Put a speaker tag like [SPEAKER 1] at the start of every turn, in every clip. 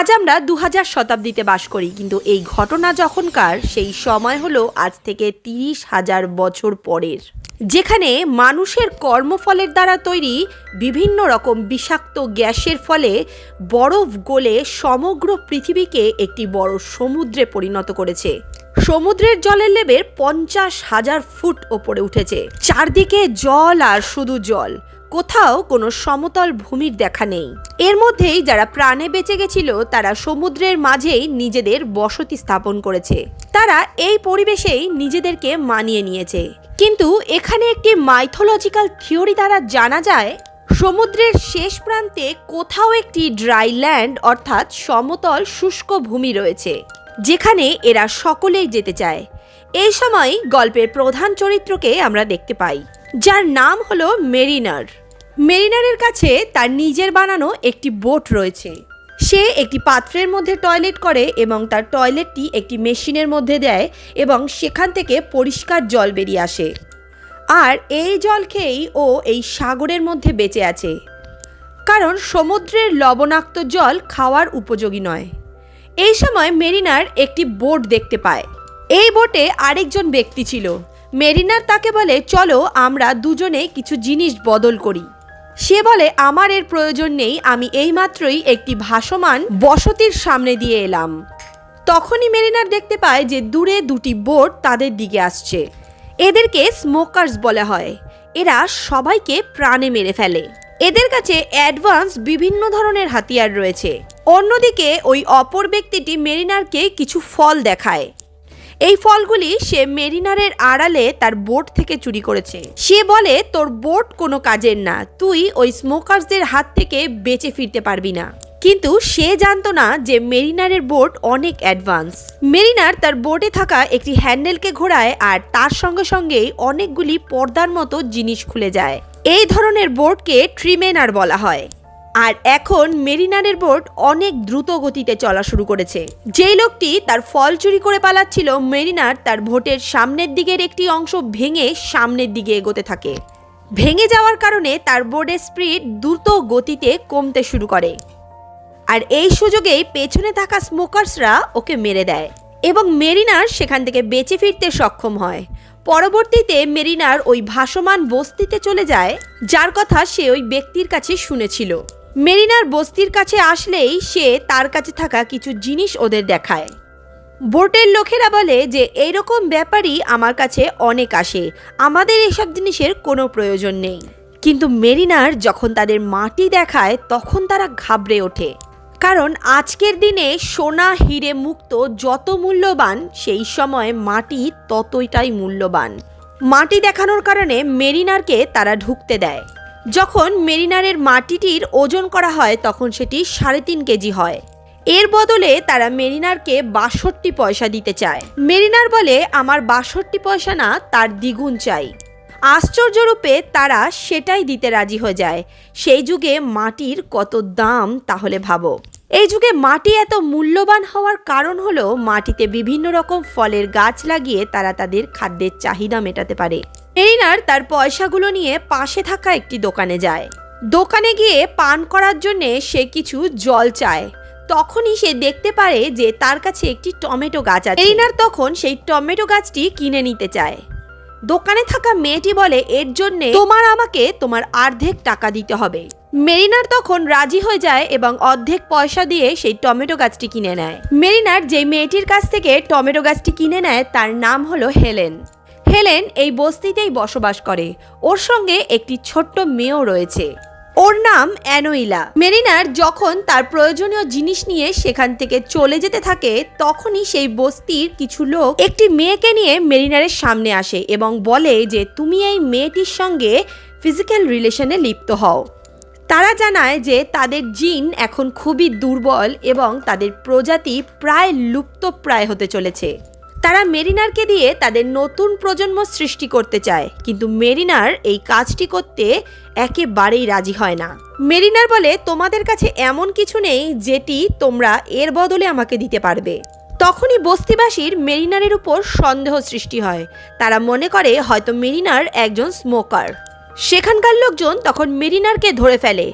[SPEAKER 1] আজ আমরা দু হাজার শতাব্দীতে বাস করি, কিন্তু এই ঘটনা যখনকার, সেই সময় হলো আজ থেকে তিরিশ হাজার বছর পরের। যেখানে মানুষের কর্মফলের দ্বারা তৈরি বিভিন্ন রকম বিষাক্ত গ্যাসের ফলে বরফ গলে সমগ্র পৃথিবীকে একটি বড় সমুদ্রে পরিণত করেছে। সমুদ্রের জলের লেভেল পঞ্চাশ হাজার ফুট ওপরে উঠেছে। চারদিকে জল আর শুধু জল। কোথাও কোনো সমতল ভূমির দেখা নেই। এর মধ্যেই যারা প্রাণে বেঁচে গেছিল, তারা সমুদ্রের মাঝেই নিজেদের বসতি স্থাপন করেছে। তারা এই পরিবেশেই নিজেদেরকে মানিয়ে নিয়েছে। কিন্তু এখানে একটি মাইথোলজিক্যাল থিওরি দ্বারা জানা যায়, সমুদ্রের শেষ প্রান্তে কোথাও একটি ড্রাই ল্যান্ড অর্থাৎ সমতল শুষ্ক ভূমি রয়েছে, যেখানে এরা সকলেই যেতে চায়। এই সময় গল্পের প্রধান চরিত্রকে আমরা দেখতে পাই, যার নাম হলো মেরিনার। মেরিনারের কাছে তার নিজের বানানো একটি বোট রয়েছে। সে একটি পাত্রের মধ্যে টয়লেট করে এবং তার টয়লেটটি একটি মেশিনের মধ্যে দেয় এবং সেখান থেকে পরিষ্কার জল বেরিয়ে আসে। আর এই জল খেয়েই ও এই সাগরের মধ্যে বেঁচে আছে। কারণ সমুদ্রের লবণাক্ত জল খাওয়ার উপযোগী নয়। এই সময় মেরিনার একটি বোট দেখতে পায়। এই বোটে আরেকজন ব্যক্তি ছিল। মেরিনার তাকে বলে, চলো, আমরা দুজনে কিছু জিনিস বদল করি। সে বলে, আমার এর প্রয়োজন নেই, আমি এইমাত্রই একটি ভাসমান বসতির সামনে দিয়ে এলাম। তখনই মেরিনার দেখতে পায় যে দূরে দুটি বোট তাদের দিকে আসছে। এদেরকে স্মোকার্স বলা হয়। এরা সবাইকে প্রাণে মেরে ফেলে। এদের কাছে অ্যাডভান্স বিভিন্ন ধরনের হাতিয়ার রয়েছে। অন্যদিকে ওই অপর ব্যক্তিটি মেরিনারকে কিছু ফল দেখায়। এই ফলগুলি সে মেরিনারের আড়ালে তার বোট থেকে চুরি করেছে। সে বলে, তোর বোট কোনো কাজের না, তুই ওই স্মোকার্সদের হাত থেকে বেঁচে ফিরতে পারবি না। কিন্তু সে জানতো না যে মেরিনারের বোট অনেক অ্যাডভান্স। মেরিনার তার বোটে থাকা একটি হ্যান্ডেলকে ঘোরায় আর তার সঙ্গে সঙ্গেই অনেকগুলি পর্দার মতো জিনিস খুলে যায়। এই ধরনের বোটকে ট্রিমেনার বলা হয়। আর এখন মেরিনারের বোট অনেক দ্রুত গতিতে চলা শুরু করেছে। যেই লোকটি তার ফল চুরি করে পালাচ্ছিল, মেরিনার তার ভোটের সামনের দিকের একটি অংশ ভেঙে সামনের দিকে এগোতে থাকে। ভেঙে যাওয়ার কারণে তার বোর্ডের স্পিড দ্রুত গতিতে কমতে শুরু করে। আর এই সুযোগেই পেছনে থাকা স্মোকার্সরা ওকে মেরে দেয় এবং মেরিনার সেখান থেকে বেঁচে ফিরতে সক্ষম হয়। পরবর্তীতে মেরিনার ওই ভাসমান বস্তিতে চলে যায়, যার কথা সে ওই ব্যক্তির কাছে শুনেছিল। মেরিনার বস্তির কাছে আসলেই সে তার কাছে থাকা কিছু জিনিস ওদের দেখায়। বোটের লোকেরা বলে যে, এইরকম ব্যাপারই আমার কাছে অনেক আসে। আমাদের এসব জিনিসের কোনো প্রয়োজন নেই। কিন্তু মেরিনার যখন তাদের মাটি দেখায়, তখন তারা ঘাবড়ে ওঠে। কারণ আজকের দিনে সোনা হিরে মুক্ত যত মূল্যবান, সেই সময় মাটি ততইটাই মূল্যবান। মাটি দেখানোর কারণে মেরিনারকে তারা ঢুকতে দেয়। যখন মেরিনারের মাটিটির ওজন করা হয়, তখন সেটি সাড়ে তিন কেজি হয়। এর বদলে তারা মেরিনারকে বাষট্টি পয়সা দিতে চায়। মেরিনার বলে, আমার বাষট্টি পয়সা না, তার দ্বিগুণ চাই। আশ্চর্যরূপে তারা সেটাই দিতে রাজি হয়ে যায়। সেই যুগে মাটির কত দাম, তাহলে ভাবো। এই যুগে মাটি এত মূল্যবান হওয়ার কারণ হলো, মাটিতে বিভিন্ন রকম ফলের গাছ লাগিয়ে তারা তাদের খাদ্যের চাহিদা মেটাতে পারে। মেরিনার তার পয়সাগুলো নিয়ে পাশে থাকা একটি দোকানে যায়। দোকানে গিয়ে পান করার জন্য সে কিছু জল চায়। তখনই সে দেখতে পারে যে তার কাছে একটি টমেটো গাছ আছে। মেরিনার তখন সেই টমেটো গাছটি কিনে নিতে চায়। দোকানে থাকা মেয়েটি বলে, এর জন্য তোমার আমাকে তোমার অর্ধেক টাকা দিতে হবে। মেরিনার তখন রাজি হয়ে যায় এবং অর্ধেক পয়সা দিয়ে সেই টমেটো গাছটি কিনে নেয়। মেরিনার যে মেয়েটির কাছ থেকে টমেটো গাছটি কিনে নেয়, তার নাম হলো হেলেন হেলেন এই বস্তিতেই বসবাস করে। ওর সঙ্গে একটি ছোট্ট মেয়েও রয়েছে। ওর নাম অ্যানোইলা। মেরিনার যখন তার প্রয়োজনীয় জিনিস নিয়ে সেখান থেকে চলে যেতে থাকে, তখনই সেই বস্তির কিছু লোক একটি মেয়েকে নিয়ে মেরিনারের সামনে আসে এবং বলে যে, তুমি এই মেয়েটির সঙ্গে ফিজিক্যাল রিলেশনে লিপ্ত হও। তারা জানায় যে, তাদের জিন এখন খুবই দুর্বল এবং তাদের প্রজাতি প্রায় লুপ্তপ্রায় হতে চলেছে। তারা মেরিনারকে দিয়ে তাদের নতুন প্রজন্ম সৃষ্টি করতে চায়, কিন্তু মেরিনার এই কাজটি করতে একেবারেই রাজি হয় না। মেরিনার বলে, তোমাদের কাছে এমন কিছু নেই যেটি তোমরা এর বদলে আমাকে দিতে পারবে। তখনই বস্তিবাসীর মেরিনারের উপর সন্দেহ সৃষ্টি হয়। তারা মনে করে, হয়তো মেরিনার একজন স্মোকার। সেখানকার লোকজন তখন মেরিনারকে ধরে ফেলে।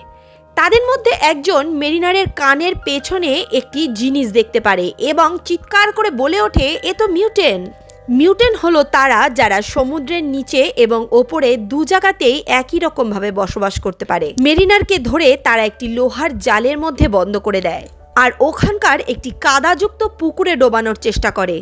[SPEAKER 1] তাদের মধ্যে একজন মেরিনারের কানের পেছনে একটি জিনিস দেখতে পারে এবং চিৎকার করে বলে ওঠে, এ তো মিউটেন মিউটেন হলো তারা যারা সমুদ্রের নিচে এবং ওপরে দু জায়গাতেই একই রকমভাবে বসবাস করতে পারে। মেরিনারকে ধরে তারা একটি লোহার জালের মধ্যে বন্ধ করে দেয় আর ওখানকার একটি কাদাযুক্ত পুকুরে ডোবানোর চেষ্টা করে।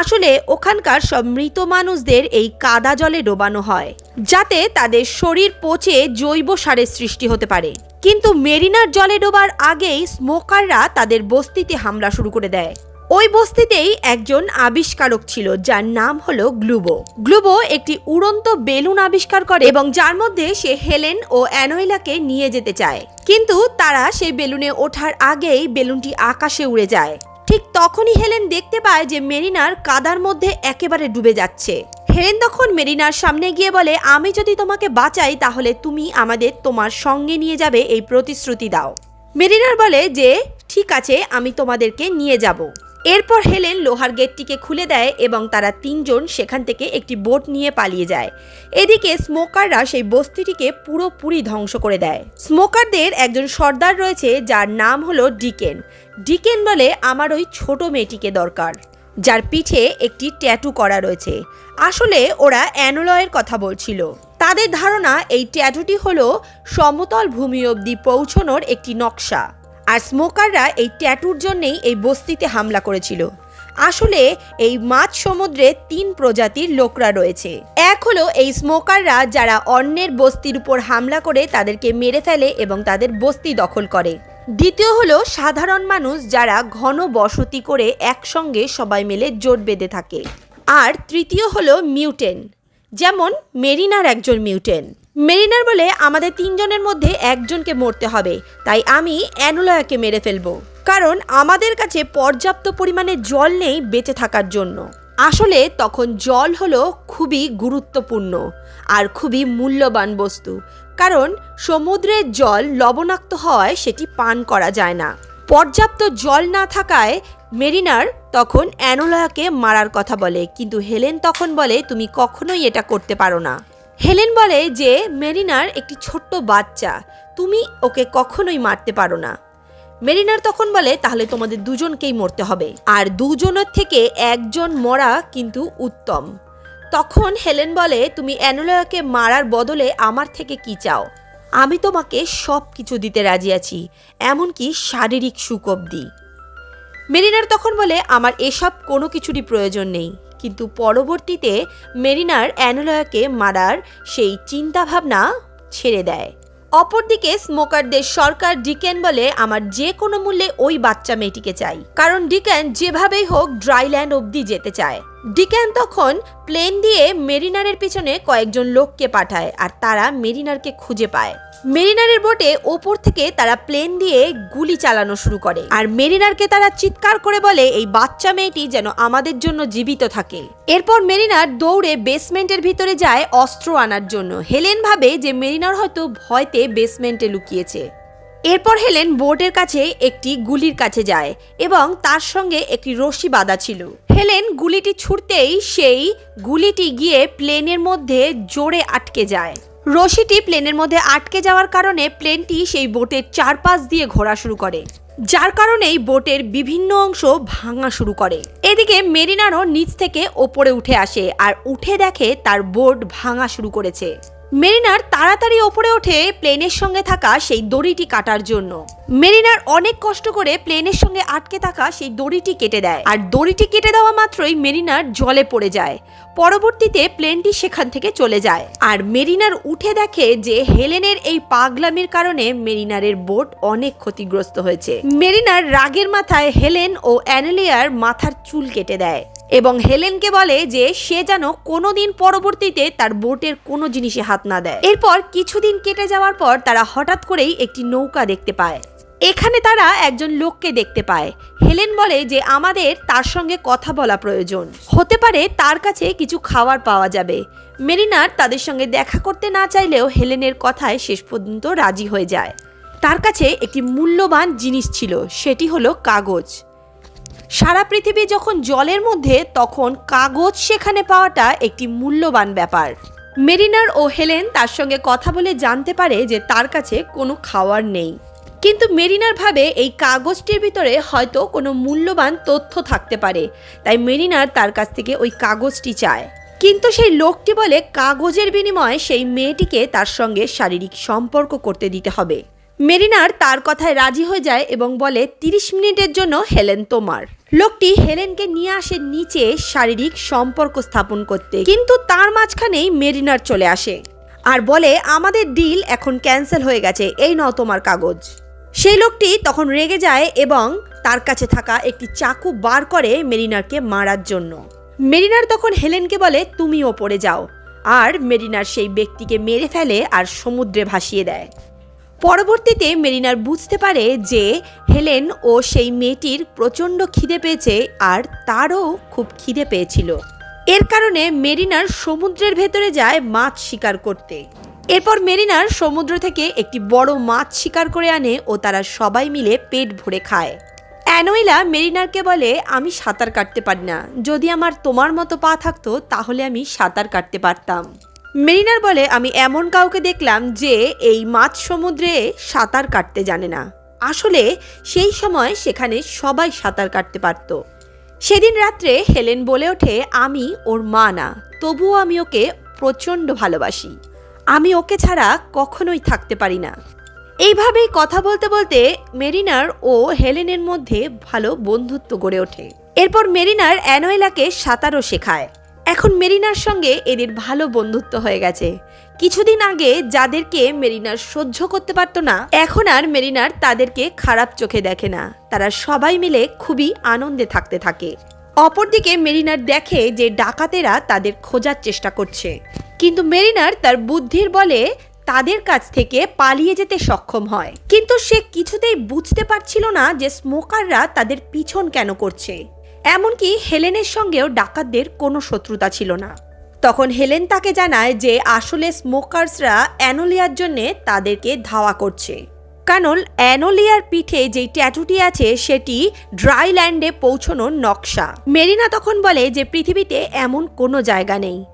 [SPEAKER 1] আসলে ওখানকার সব মৃত মানুষদের এই কাদা জলে ডোবানো হয়, যাতে তাদের শরীর পচে জৈব সারের সৃষ্টি হতে পারে। কিন্তু মেরিনার জলে ডোবার আগেই স্মোকাররা তাদের বস্তিতে হামলা শুরু করে দেয়। ওই বস্তিতেই একজন আবিষ্কারক ছিল, যার নাম হলো গ্লুবো। গ্লুবো একটি উড়ন্ত বেলুন আবিষ্কার করে এবং যার মধ্যে সে হেলেন ও অ্যানোয়েলাকে নিয়ে যেতে চায়। কিন্তু তারা সেই বেলুনে ওঠার আগেই বেলুনটি আকাশে উড়ে যায়। ঠিক তখনই হেলেন দেখতে পায় যে মেরিনার কাদার মধ্যে একেবারে ডুবে যাচ্ছে। হেলেন তখন মেরিনার সামনে গিয়ে বলে, আমি যদি তোমাকে বাঁচাই, তাহলে তুমি আমাদের তোমার সঙ্গে নিয়ে যাবে, এই প্রতিশ্রুতি দাও। মেরিনার বলে যে, ঠিক আছে, আমি তোমাদেরকে নিয়ে যাব। এরপর হেলেন লোহার গেটটিকে খুলে দেয় এবং তারা তিনজন সেখান থেকে একটি বোট নিয়ে পালিয়ে যায়। এদিকে স্মোকাররা সেই বস্তিটিকে পুরোপুরি ধ্বংস করে দেয়। স্মোকারদের একজন সর্দার রয়েছে, যার নাম হলো ডিকেন। ডিকেন বলে, আমার ওই ছোট মেয়েটিকে দরকার, যার পিঠে একটি ট্যাটু করা রয়েছে। আসলে ওরা অ্যানোলয়ের কথা বলছিল। তাদের ধারণা, এই ট্যাটুটি হলো সমতল ভূমি অবধি পৌঁছনোর একটি নকশা। আর স্মোকাররা এই ট্যাটুর জন্যেই এই বস্তিতে হামলা করেছিল। আসলে এই মাছ সমুদ্রে তিন প্রজাতির লোকরা রয়েছে। এক হলো এই স্মোকাররা যারা অন্যের বস্তির উপর হামলা করে তাদেরকে মেরে ফেলে এবং তাদের বস্তি দখল করে। দ্বিতীয় হলো সাধারণ মানুষ যারা ঘন বসতি করে একসঙ্গে সবাই মিলে জোট বেঁধে থাকে। আর তৃতীয় হলো মিউটেন যেমন মেরিনার একজন মিউটেন মেরিনার বলে আমাদের তিনজনের মধ্যে একজনকে মরতে হবে। তাই আমি অ্যানোলয়াকে মেরে ফেলব। কারণ আমাদের কাছে পর্যাপ্ত পরিমাণে জল নেই বেঁচে থাকার জন্য। আসলে তখন জল হলো খুবই গুরুত্বপূর্ণ আর খুবই মূল্যবান বস্তু। কারণ সমুদ্রের জল লবণাক্ত হওয়ায় সেটি পান করা যায় না। পর্যাপ্ত জল না থাকায় মেরিনার তখন অ্যানোলয়াকে মারার কথা বলে। কিন্তু হেলেন তখন বলে, তুমি কখনোই এটা করতে পারো না। হেলেন বলে যে, মেরিনার একটি ছোট্ট বাচ্চা, তুমি ওকে কখনোই মারতে পারো না। মেরিনার তখন বলে, তাহলে তোমাদের দুজনকেই মরতে হবে। আর দুজনের থেকে একজন মরা কিন্তু উত্তম। তখন হেলেন বলে, তুমি অ্যানোলয়াকে মারার বদলে আমার থেকে কি চাও? আমি তোমাকে সব কিছু দিতে রাজি আছি, এমনকি শারীরিক সুখ অবধি। মেরিনার তখন বলে, আমার এসব কোনো কিছুরই প্রয়োজন নেই। কিন্তু পরবর্তীতে মেরিনার অ্যানোলয়াকে মারার সেই চিন্তাভাবনা ছেড়ে দেয়। অপরদিকে স্মোকারদের সরকার ডিকেন বলে আমার যে কোনো মূল্যে ওই বাচ্চা মেয়েটিকে চাই। কারণ ডিকেন যেভাবেই হোক ড্রাইল্যান্ড অবধি যেতে চায়। ডিকেন তখন প্লেন দিয়ে মেরিনারের পিছনে কয়েকজন লোককে পাঠায় আর তারা মেরিনারকে খুঁজে পায়। মেরিনারের বোটে ওপর থেকে তারা প্লেন দিয়ে গুলি চালানো শুরু করে। আর মেরিনারকে তারা চিৎকার করে বলে, এই বাচ্চা মেয়েটি যেন আমাদের জন্য জীবিত থাকে। এরপর মেরিনার দৌড়ে বেসমেন্টের ভিতরে যায় অস্ত্র আনার জন্য। হেলেন ভাবে যে মেরিনার হয়তো ভয়তে বেসমেন্টে লুকিয়েছে। এরপর হেলেন বোর্ডের কাছে একটি গুলির কাছে যায় এবং তার সঙ্গে একটি রশি বাঁধা ছিল। হেলেন গুলিটি ছুটতেই সেই গুলিটি গিয়ে প্লেনের মধ্যে জোরে আটকে যায়। রশিটি প্লেনের মধ্যে আটকে যাওয়ার কারণে প্লেনটি সেই বোটের চারপাশ দিয়ে ঘোরা শুরু করে, যার কারণেই বোটের বিভিন্ন অংশ ভাঙা শুরু করে। এদিকে মেরিনারও নিচ থেকে ওপরে উঠে আসে আর উঠে দেখে তার বোট ভাঙা শুরু করেছে। মেরিনার তাড়াতাড়ি ওপরে ওঠে প্লেনের সঙ্গে থাকা সেই দড়িটি কাটার জন্য। মেরিনার অনেক কষ্ট করে প্লেনের সঙ্গে আটকে থাকা সেই দড়িটি কেটে দেয়। আর দড়িটি কেটে দেওয়া মাত্রই মেরিনার জলে পড়ে যায়। পরবর্তীতে প্লেনটি সেখান থেকে চলে যায়। আর মেরিনার উঠে দেখে যে হেলেনের এই পাগলামির কারণে মেরিনারের বোট অনেক ক্ষতিগ্রস্ত হয়েছে। মেরিনার রাগের মাথায় হেলেন ও অ্যানেলিয়ার মাথার চুল কেটে দেয়। এবং হেলেনকে বলে যে সে যেন কোনোদিন পরবর্তীতে তার বোটের কোনো জিনিসে হাত না দেয়। এরপর কিছুদিন কেটে যাওয়ার পর তারা হঠাৎ করেই একটি নৌকা দেখতে পায়। এখানে তারা একজন লোককে দেখতে পায়। হেলেন বলে যে আমাদের তার সঙ্গে কথা বলা প্রয়োজন। হতে পারে তার কাছে কিছু খাবার পাওয়া যাবে। মেরিনার তাদের সঙ্গে দেখা করতে না চাইলেও হেলেনের কথায় শেষ পর্যন্ত রাজি হয়ে যায়। তার কাছে একটি মূল্যবান জিনিস ছিল, সেটি হলো কাগজ। সারা পৃথিবী যখন জলের মধ্যে, তখন কাগজ সেখানে পাওয়াটা একটি মূল্যবান ব্যাপার। মেরিনার ও হেলেন তার সঙ্গে কথা বলে জানতে পারে যে তার কাছে কোনো খাওয়ার নেই। কিন্তু মেরিনার ভাবে এই কাগজটির ভিতরে হয়তো কোনো মূল্যবান তথ্য থাকতে পারে। তাই মেরিনার তার কাছ থেকে ওই কাগজটি চায়। কিন্তু সেই লোকটি বলে, কাগজের বিনিময়ে সেই মেয়েটিকে তার সঙ্গে শারীরিক সম্পর্ক করতে দিতে হবে। মেরিনার তার কথায় রাজি হয়ে যায় এবং বলে, তিরিশ মিনিটের জন্য হেলেন তোমার। লোকটি হেলেনকে নিয়ে আসে নিচে শারীরিক সম্পর্ক স্থাপন করতে। কিন্তু তার মাঝখানেই মেরিনার চলে আসে আর বলে, আমাদের ডিল এখন ক্যান্সেল হয়ে গেছে, এই নাও তোমার কাগজ। সেই লোকটি তখন রেগে যায় এবং তার কাছে থাকা একটি চাকু বার করে মেরিনারকে মারার জন্য। মেরিনার তখন হেলেনকে বলে তুমি ওপরে যাও। আর মেরিনার সেই ব্যক্তিকে মেরে ফেলে আর সমুদ্রে ভাসিয়ে দেয়। পরবর্তীতে মেরিনার বুঝতে পারে যে হেলেন ও সেই মেয়েটির প্রচণ্ড খিদে পেয়েছে আর তারও খুব খিদে পেয়েছিল। এর কারণে মেরিনার সমুদ্রের ভেতরে যায় মাছ শিকার করতে। এরপর মেরিনার সমুদ্র থেকে একটি বড় মাছ শিকার করে আনে ও তারা সবাই মিলে পেট ভরে খায়। অ্যানোয়েলা মেরিনারকে বলে, আমি সাঁতার কাটতে পারি না। যদি আমার তোমার মতো পা থাকতো, তাহলে আমি সাঁতার কাটতে পারতাম। মেরিনার বলে, আমি এমন কাউকে দেখলাম যে এই মাছ সমুদ্রে সাঁতার কাটতে জানে না। আসলে সেই সময় সেখানে সবাই সাঁতার কাটতে পারত। সেদিন রাত্রে হেলেন বলে ওঠে, আমি ওর মা না, তবুও আমি ওকে প্রচণ্ড ভালোবাসি। আমি ওকে ছাড়া কখনোই থাকতে পারি না। এইভাবেই কথা বলতে বলতে মেরিনার ও হেলেনের মধ্যে ভালো বন্ধুত্ব গড়ে ওঠে। এরপর মেরিনার অ্যানোয়েলাকে সাঁতারও শেখায়। এখন মেরিনার সঙ্গে এদের ভালো বন্ধুত্ব হয়ে গেছে। কিছুদিন আগে যাদেরকে মেরিনার সহ্য করতে পারতো না, এখন আর মেরিনার তাদেরকে খারাপ চোখে দেখে না। তারা সবাই মিলে খুবই আনন্দে থাকতে থাকে। অপরদিকে মেরিনার দেখে যে ডাকাতেরা তাদের খোঁজার চেষ্টা করছে। কিন্তু মেরিনার তার বুদ্ধির বলে তাদের কাছ থেকে পালিয়ে যেতে সক্ষম হয়। কিন্তু সে কিছুতেই বুঝতে পারছিল না যে স্মোকাররা তাদের পিছন কেন করছে। এমনকি হেলেনের সঙ্গেও ডাকাতদের কোনো শত্রুতা ছিল না। তখন হেলেন তাকে জানায় যে আসলে স্মোকার্সরা অ্যানোলিয়ার জন্য তাদেরকে ধাওয়া করছে। কারণ অ্যানোলিয়ার পিঠে যেই ট্যাটুটি আছে, সেটি ড্রাই ল্যান্ডে পৌঁছনোর নকশা। মেরিনা তখন বলে যে পৃথিবীতে এমন কোনো জায়গা নেই।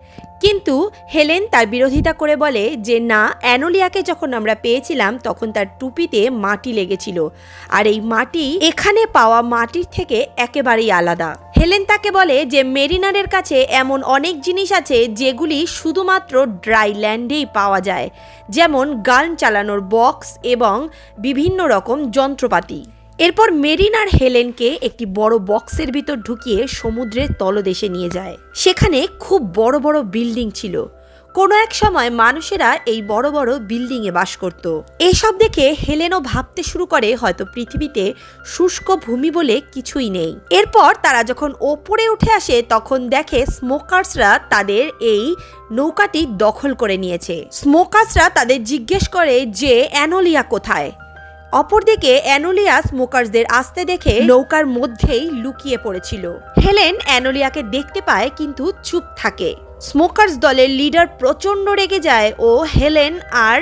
[SPEAKER 1] কিন্তু হেলেন তার বিরোধিতা করে বলে যে, না, অ্যানোলিয়াকে যখন আমরা পেয়েছিলাম, তখন তার টুপিতে মাটি লেগেছিল। আর এই মাটি এখানে পাওয়া মাটির থেকে একেবারেই আলাদা। হেলেন তাকে বলে যে, মেরিনারের কাছে এমন অনেক জিনিস আছে যেগুলি শুধুমাত্র ড্রাই ল্যান্ডেই পাওয়া যায়। যেমন গান চালানোর বক্স এবং বিভিন্ন রকম যন্ত্রপাতি। এরপর মেরিন আর হেলেনকে একটি বড় বক্সের ভিতর ঢুকিয়ে সমুদ্রের তলদেশে নিয়ে যায়। সেখানে খুব বড় বড় বিল্ডিং ছিল। কোনো এক সময় মানুষেরা এই বড় বড় বিল্ডিংয়ে বাস করত। এসব দেখে হেলেনও ভাবতে শুরু করে হয়তো পৃথিবীতে শুষ্ক ভূমি বলে কিছুই নেই। এরপর তারা যখন ওপরে উঠে আসে, তখন দেখে স্মোকার্সরা তাদের এই নৌকাটি দখল করে নিয়েছে। স্মোকার্সরা তাদের জিজ্ঞেস করে যে, অ্যানোলিয়া কোথায়? অপরদিকে অ্যানোলিয়াস মোকার্সদের আসতে দেখে নৌকার মধ্যেই লুকিয়ে পড়েছিল। হেলেন অ্যানোলিয়াকে দেখতে পায় কিন্তু চুপ থাকে। স্মোকার্স দলের লিডার প্রচণ্ড রেগে যায় ও হেলেন আর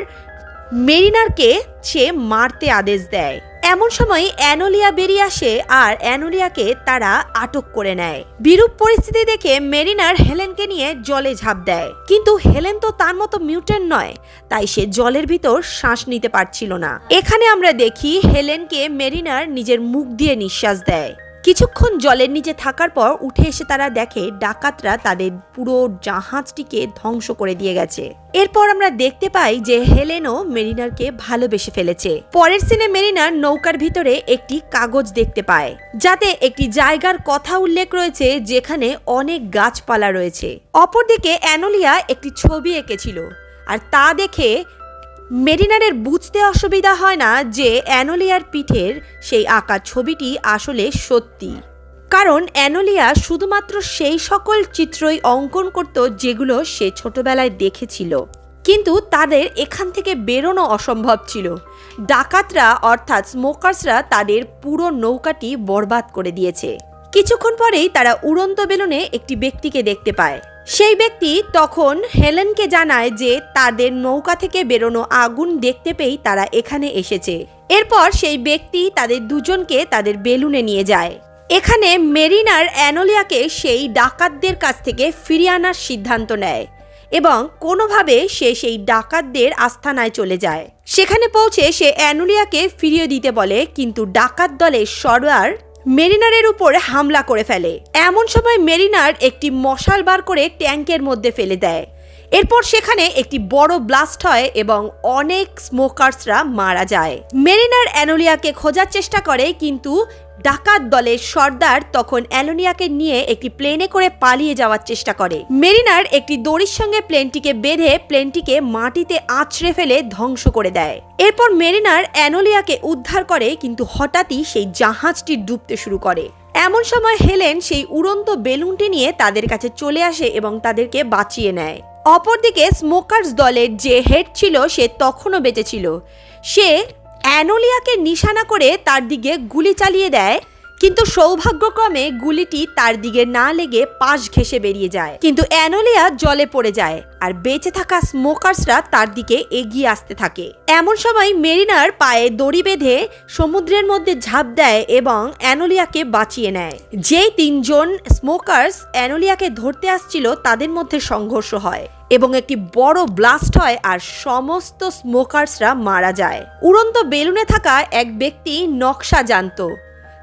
[SPEAKER 1] মেরিনারকে সে মারতে আদেশ দেয়। এমন সময় অ্যানোলিয়া বেরিয়ে আসে আর অ্যানোলিয়াকে তারা আটক করে নেয়। বিরূপ পরিস্থিতি দেখে মেরিনার হেলেনকে নিয়ে জলে ঝাঁপ দেয়। কিন্তু হেলেন তো তার মতো মিউটেন নয়, তাই সে জলের ভিতর শ্বাস নিতে পারছিল না। এখানে আমরা দেখি হেলেনকে মেরিনার নিজের মুখ দিয়ে নিঃশ্বাস দেয়। কিছুক্ষণ জলের নিচে থাকার পর উঠে এসে তারা দেখে ডাকাতরা তাদের পুরো জাহাজটিকে ধ্বংস করে দিয়ে গেছে। এরপর আমরা দেখতে পাই যে হেলেনও মেরিনারকে ভালোবেসে ফেলেছে। পরের সিনে মেরিনার নৌকার ভিতরে একটি কাগজ দেখতে পায়, যাতে একটি জায়গার কথা উল্লেখ রয়েছে যেখানে অনেক গাছপালা রয়েছে। অপরদিকে অ্যানোলিয়া একটি ছবি এঁকেছিল, আর তা দেখে মেরিনারের বুঝতে অসুবিধা হয় না যে অ্যানোলিয়ার পিঠের সেই আঁকা ছবিটি আসলে সত্যি। কারণ অ্যানোলিয়া শুধুমাত্র সেই সকল চিত্রই অঙ্কন করত যেগুলো সে ছোটবেলায় দেখেছিল। কিন্তু তাদের এখান থেকে বেরোনো অসম্ভব ছিল। ডাকাতরা অর্থাৎ স্মোকার্সরা তাদের পুরো নৌকাটি বরবাদ করে দিয়েছে। কিছুক্ষণ পরেই তারা উড়ন্ত বেলুনে একটি ব্যক্তিকে দেখতে পায়। সেই ব্যক্তি তখন হেলেনকে জানায় যে তাদের নৌকা থেকে বেরোনো আগুন দেখতে পেয়েই তারা এখানে এসেছে। এরপর সেই ব্যক্তি তাদের দুজনকে তাদের বেলুনে নিয়ে যায়। এখানে মেরিনার অ্যানোলিয়াকে সেই ডাকাতদের কাছ থেকে ফিরিয়ে আনার সিদ্ধান্ত নেয় এবং কোনোভাবে সে সেই ডাকাতদের আস্থানায় চলে যায়। সেখানে পৌঁছে সে অ্যানুলিয়াকে ফিরিয়ে দিতে বলে, কিন্তু ডাকাত দলের সর্দার মেরিনারের উপর হামলা করে ফেলে। এমন সময় মেরিনার একটি মশাল বার করে ট্যাঙ্কের মধ্যে ফেলে দেয়। এরপর সেখানে একটি বড় ব্লাস্ট হয় এবং অনেক স্মোকার্সরা মারা যায়। মেরিনার অ্যানোলিয়াকে খোঁজার চেষ্টা করে, কিন্তু ডাকাত দলের সর্দার তখন অ্যালোনিয়াকে নিয়ে একটি প্লেনে করে পালিয়ে যাওয়ার চেষ্টা করে। মেরিনার একটি দড়ির সঙ্গে প্লেনটিকে বেঁধে প্লেনটিকে মাটিতে আছড়ে ফেলে ধ্বংস করে দেয়। এরপর মেরিনার অ্যানোলিয়াকে উদ্ধার করে, কিন্তু হঠাৎই সেই জাহাজটি ডুবতে শুরু করে। এমন সময় হেলেন সেই উড়ন্ত বেলুনটি নিয়ে তাদের কাছে চলে আসে এবং তাদেরকে বাঁচিয়ে নেয়। অপরদিকে স্মোকার্স দলের যে হেড ছিল, সে তখনও বেঁচে ছিল। সে অ্যানোলিয়াকে নিশানা করে তার দিকে গুলি চালিয়ে দেয়, কিন্তু সৌভাগ্যক্রমে গুলিটি তার দিকে না লেগে পাশ ঘেসে বেরিয়ে যায়। কিন্তু অ্যানোলিয়া জলে পড়ে যায়, আর বেঁচে থাকা স্মোকার্সরা তার দিকে এগিয়ে আসতে থাকে। এমন সময় মেরিনার পায়ে দড়ি বেঁধে সমুদ্রের মধ্যে ঝাঁপ দেয় এবং অ্যানোলিয়াকে বাঁচিয়ে নেয়। যেই তিনজন স্মোকার্স অ্যানোলিয়াকে ধরতে আসছিল, তাদের মধ্যে সংঘর্ষ হয়। এবং একটি বড় ব্লাস্ট হয় আর সমস্ত স্মোকার্সরা মারা যায়। উড়ন্ত বেলুনে থাকা এক ব্যক্তি নকশা জানতো।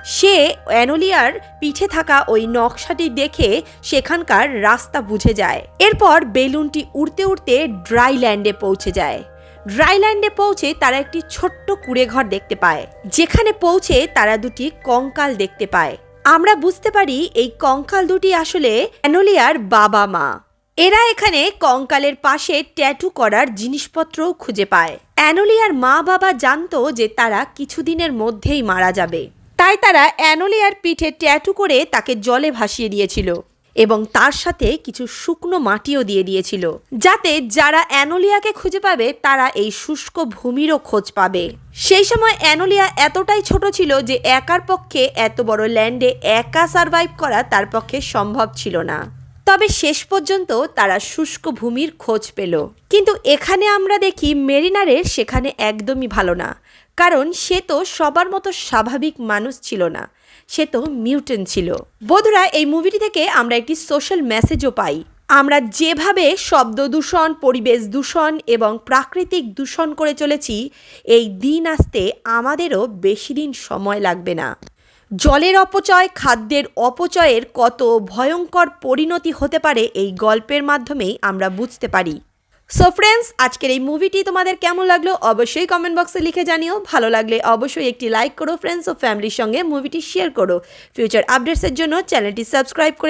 [SPEAKER 1] সে অ্যানোলিয়ার পিঠে থাকা ওই নকশাটি দেখে সেখানকার রাস্তা বুঝে যায়। এরপর বেলুনটি উড়তে উড়তে ড্রাই ল্যান্ডে পৌঁছে যায়। ড্রাইল্যান্ডে পৌঁছে তারা একটি ছোট্ট কুড়েঘর দেখতে পায়। যেখানে পৌঁছে তারা দুটি কঙ্কাল দেখতে পায়। আমরা বুঝতে পারি এই কঙ্কাল দুটি আসলে অ্যানোলিয়ার বাবা মা এরা এখানে কঙ্কালের পাশে ট্যাটু করার জিনিসপত্রও খুঁজে পায়। অ্যানোলিয়ার মা বাবা জানতো যে তারা কিছুদিনের মধ্যেই মারা যাবে। তাই তারা অ্যানোলিয়ার পিঠে ট্যাটু করে তাকে জলে ভাসিয়ে দিয়েছিল এবং তার সাথে কিছু শুকনো মাটিও দিয়ে দিয়েছিল। যাতে যারা অ্যানোলিয়াকে খুঁজে পাবে, তারা এই শুষ্ক ভূমিরও খোঁজ পাবে। সেই সময় অ্যানোলিয়া এতটাই ছোট ছিল যে একার পক্ষে এত বড় ল্যান্ডে একা সার্ভাইভ করা তার পক্ষে সম্ভব ছিল না। তবে শেষ পর্যন্ত তারা শুষ্ক ভূমির খোঁজ পেল। কিন্তু এখানে আমরা দেখি মেরিনারের সেখানে একদমই ভালো না। কারণ সে তো সবার মতো স্বাভাবিক মানুষ ছিল না। সে তো মিউটেন ছিল। বন্ধুরা, এই মুভিটি থেকে আমরা একটি সোশ্যাল মেসেজও পাই। আমরা যেভাবে শব্দ দূষণ, পরিবেশ দূষণ এবং প্রাকৃতিক দূষণ করে চলেছি, এই দিন আসতে আমাদেরও বেশি দিন সময় লাগবে না। জলের অপচয়, খাদ্যের অপচয়ের কত ভয়ঙ্কর পরিণতি হতে পারে এই গল্পের মাধ্যমেই আমরা বুঝতে পারি। সো ফ্রেন্ডস আজকের এই মুভিটি তোমাদের কেমন লাগল অবশ্যই কমেন্ট বক্সে লিখে জানিও। ভালো লাগলে অবশ্যই একটি লাইক করো ফ্রেন্ডস ও ফ্যামিলির সঙ্গে মুভিটি শেয়ার করো। ফিউচার আপডেটসের জন্য চ্যানেলটি সাবস্ক্রাইব করে